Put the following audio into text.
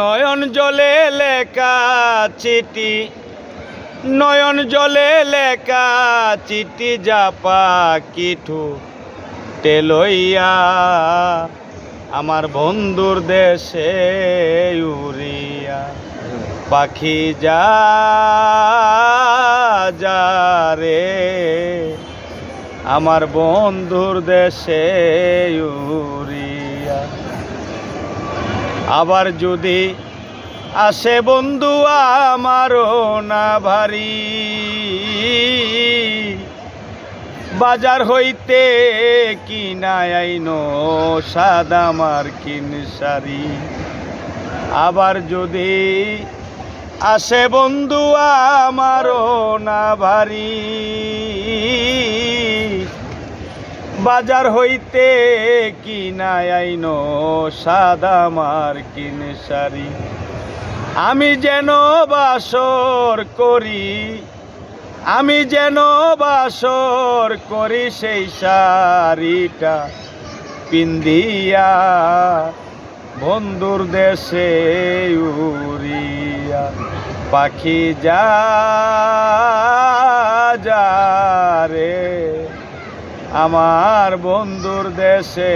নয়ন জলে লেখা চিঠি, নয়ন জলে লেখা চিঠি জাপা কিঠু টেলইয়া আমার বন্ধুর দেশে উড়িয়া পাখি যা যা রে। আমার বন্ধুর দেশে উড়িয়া আবার যদি আসে বন্ধু আমারও না ভারী। বাজার হইতে কিনা আইন সাদা মার্কিন শাড়ি। আবার যদি আসে বন্ধু আমারও না ভারী। বাজার হইতে কিনা আইন সাদা মার্কিন শাড়ি। আমি যেন বাসর করি, আমি যেন বাসর করি সেই শাড়িটা পিন্দিয়া বন্ধুর দেশে উড়িয়া। পাখি যা যা আমার বন্ধুর দেশে